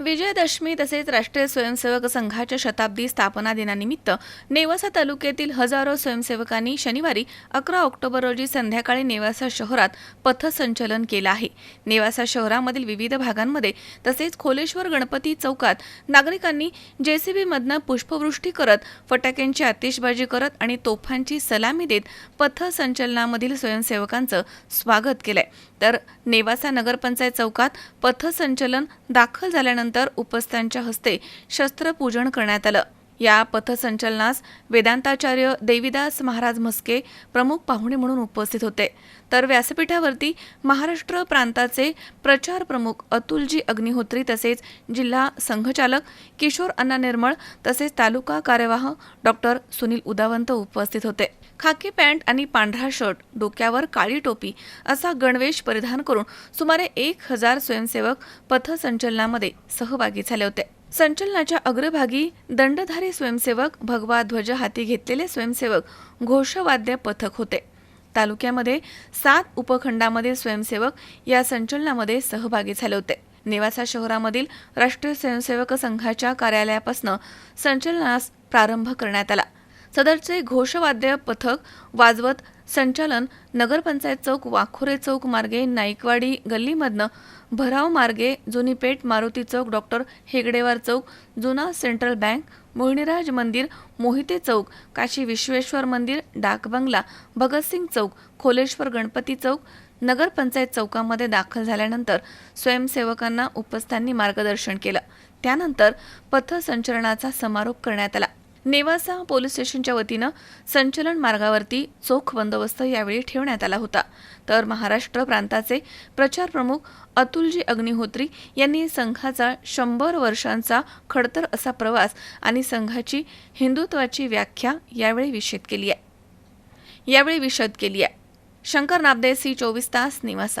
विजयादशमी तसेच राष्ट्रीय स्वयंसेवक संघाच्या शताब्दी स्थापना दिनानिमित्त नेवासा तालुक्यातील हजारो स्वयंसेवकांनी शनिवारी अकरा ऑक्टोबर रोजी संध्याकाळी नेवासा शहरात पथसंचलन केलं आहे. नेवासा शहरामधील विविध भागांमध्ये तसेच खोलेश्वर गणपती चौकात नागरिकांनी जेसीबीमधनं पुष्पवृष्टी करत फटाक्यांची आतिषबाजी करत आणि तोफांची सलामी देत पथसंचलनामधील स्वयंसेवकांचं स्वागत केलंय. तर नेवासा नगरपंचायत चौकात पथसंचलन दाखल झाल्यानंतर उपस्थांच्या हस्ते शस्त्रपूजन करण्यात आलं. या पथसंचलनास वेदांताचार्य देविदास महाराज म्हस्के प्रमुख पाहुणे म्हणून उपस्थित होते. तर व्यासपीठावरती महाराष्ट्र प्रांताचे प्रचार प्रमुख अतुलजी अग्निहोत्री तसेच जिल्हा संघचालक किशोर अण्णा निर्मळ तसेच तालुका कार्यवाह डॉक्टर सुनील उदावंत उपस्थित होते. खाकी पॅन्ट आणि पांढरा शर्ट डोक्यावर काळी टोपी असा गणवेश परिधान करून सुमारे एक हजार स्वयंसेवक पथसंचलनामध्ये सहभागी झाले होते. संचलनाच्या अग्रभागी दंडधारी स्वयंसेवक भगवा ध्वज हाती घेतलेले स्वयंसेवक घोषवाद्य पथक होते. तालुक्यामध्ये सात उपखंडामधील स्वयंसेवक या संचलनामध्ये सहभागी झाले होते. नेवासा शहरामधील राष्ट्रीय स्वयंसेवक संघाच्या कार्यालयापासून संचलनास प्रारंभ करण्यात आला. सदरचे घोषवाद्य पथक वाजवत संचालन नगरपंचायत चौक वाखोरे चौक मार्गे नाईकवाडी गल्लीमधनं भराव मार्गे जुनी पेठ मारुती चौक डॉक्टर हेगडेवार चौक जुना सेंट्रल बँक मोहिनीराज मंदिर मोहिते चौक काशी विश्वेश्वर मंदिर डाक बंगला भगतसिंग चौक खोलेश्वर गणपती चौक नगरपंचायत चौकामध्ये दाखल झाल्यानंतर स्वयंसेवकांना उपस्थांनी मार्गदर्शन केलं. त्यानंतर पथसंचलनाचा समारोप करण्यात आला. नेवासा पोलीस स्टेशनच्या वतीनं संचलन मार्गावरती चोख बंदोबस्त यावेळी ठेवण्यात आला होता. तर महाराष्ट्र प्रांताचे प्रचार प्रमुख अतुलजी अग्निहोत्री यांनी संघाचा शंभर वर्षांचा खडतर असा प्रवास आणि संघाची हिंदुत्वाची व्याख्या यावेळी विषद केली आहे. यावेळी विषद केली आहे. शंकर नाबदे सी चोवीस तास निवासा.